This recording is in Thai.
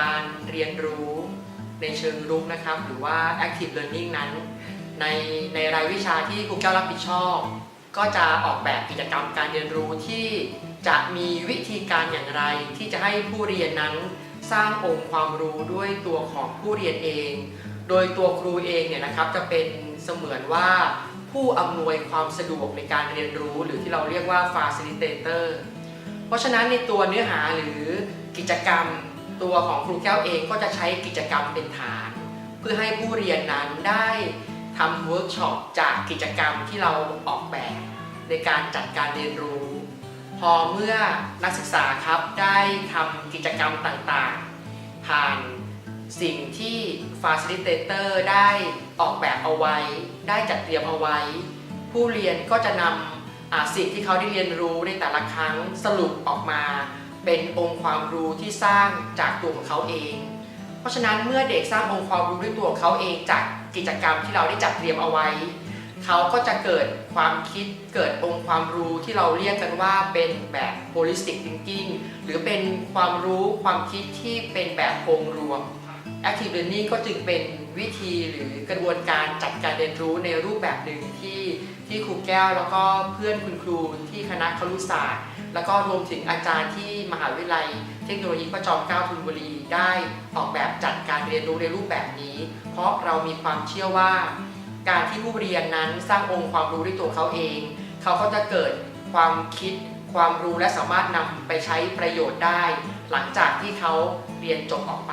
การเชิงรุกนะครับ หรือว่า active learning นั้น ในในรายวิชาที่ครูแก้วรับผิดชอบ ก็จะออกแบบกิจกรรมการเรียนรู้ที่จะมีวิธีการอย่างไร ที่จะให้ผู้เรียนนั้นสร้างองค์ความรู้ด้วยตัวของผู้เรียนเอง โดยตัวครูเองเนี่ยนะครับจะเป็นเสมือนว่าผู้อำนวยความสะดวกในการเรียนรู้ หรือที่เราเรียกว่า facilitator เพราะฉะนั้นในตัวเนื้อหาหรือกิจกรรม ตัวของครูแก้วเองก็จะใช้กิจกรรมเป็นฐาน เพื่อให้ผู้เรียนนั้นได้ทำเวิร์กช็อปจากกิจกรรมที่เราออกแบบ ในการจัดการเรียนรู้ พอเมื่อนักศึกษาครับได้ทำกิจกรรมต่างๆ ผ่านสิ่งที่ Facilitator ได้ออกแบบเอาไว้ ได้จัดเตรียมเอาไว้ ผู้เรียนก็จะนำสิ่งที่เขาได้เรียนรู้ในแต่ละครั้งสรุปออกมา เป็นองค์ความรู้ที่สร้างจากตัวของเขาเอง เพราะฉะนั้นเมื่อเด็กสร้างองค์ความรู้ด้วยตัวของเขาเองจากกิจกรรมที่เราได้จัดเตรียมเอาไว้ เขาก็จะเกิดความคิดเกิดองค์ความรู้ที่เราเรียกกันว่าเป็นแบบ holistic thinking หรือเป็นความรู้ความคิดที่เป็นแบบองค์รวม active learning ก็จึงเป็นวิธีหรือกระบวนการจัดการเรียนรู้ในรูปแบบหนึ่งที่ที่ครูแก้วแล้วก็เพื่อนคุณครูที่คณะครุศาสตร์ แล้วก็รวมถึงอาจารย์ที่มหาวิทยาลัย เทคโนโลยีพระจอมเกล้าธนบุรีได้ออกแบบจัดการเรียนรู้ในรูปแบบนี้ เพราะเรามีความเชื่อว่า การที่ผู้เรียนนั้นสร้างองค์ความรู้ด้วยตัวเขาเอง เขาก็จะเกิดความคิดความรู้และสามารถนำไปใช้ประโยชน์ได้ หลังจากที่เขาเรียนจบออกไป